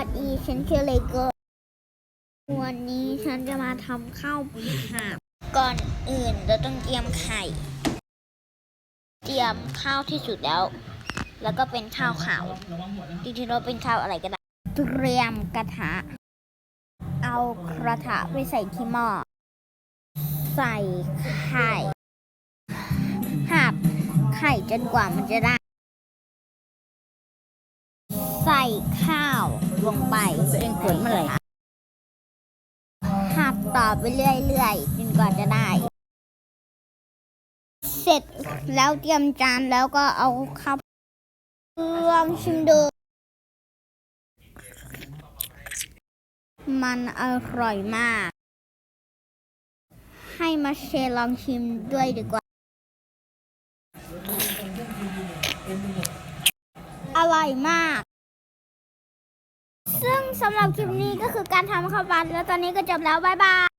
ัสดีฉันคือเลโก้วันนี้ฉันจะมาทำข้าวผัดก่อนอื่นเราต้องเตรียมไข่ เตรียมข้าวที่สุดแล้ว แล้วก็เป็นข้าวขาวจริงๆเราเป็นข้าวอะไรก็ได้เตรียมกระทะ เอากระทะไปใส่ที่หม้อใส่ไข่หับไข่จนกว่ามันจะได้ ใส่ข้าวลงไปตัวเองเกิดเมื่อไหร่หับต่อไปเรื่อยๆจนกว่าจะได้ เสร็จแล้วเตรียมจานแล้วก็เอาข้าวลองชิมดูมันอร่อยมาก ให้มาเชลองชิมด้วยดีกว่า อร่อยมาก ซึ่งสำหรับคลิปนี้ก็คือการทำข้าวผัดแล้วตอนนี้ก็จบแล้ว บ๊ายบาย